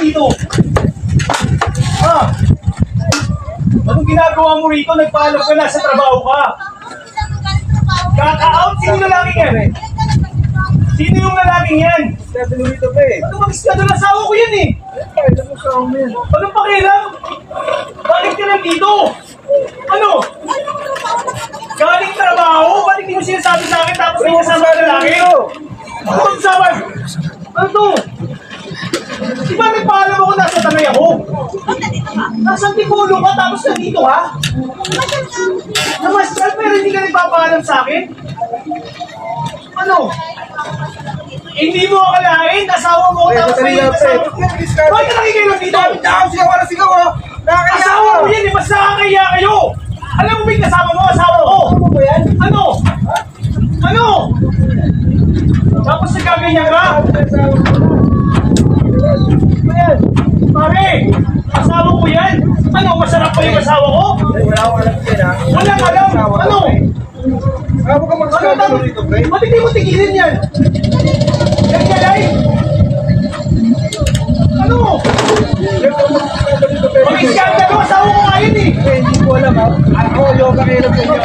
dito? Ha? Anong ginagawa mo rito? Nagpaalam ka na sa trabaho ka. Kaka-out? Sino yung lalaking yan? Sino yung lalaking yan? Sabi dito pa eh. Ano bang na asawa ko yan eh? Alam mo sa amin. Anong pakialam? Bakit ka nandito? Ano? Galing trabaho? Bakit di mo sinasabi sa akin tapos may kasama ka lalaki? Ano bang usapan? Ano to? Di ba nagpaalam ako nasa tanay ako? Nasa Antipolo ka tapos nandito ka? Namasyal pero hindi ka nagpapaalam sa akin? Ano? Hindi mo akalain, asawa mo Eh, tapos may lang, pre. kasama. Bakit ka nakikilam dito? Dahil sigaw, wala sigaw oh. Nakakaya Asawa mo yan, eh, mas nakakaya kayo! Alam mo ba yung kasama mo, asawa ko? Ano ba yan? Ano? Ano? Tapos nagkaganyan ka? Ano yan? Pare, asawa ko yan? Ano, masarap pa yung asawa ko? Wala akong alam yan ha. Walang alam, ano? Ako ka Ano mag-skandalo tapos? dito, pre. Ba't hindi mo tigilin yan? Yan ka, Day? Ano? Mag-iskandalo, asawa ko nga yun eh! Eh, hindi ko alam ha. Ako, yoga kayo lang sa inyo.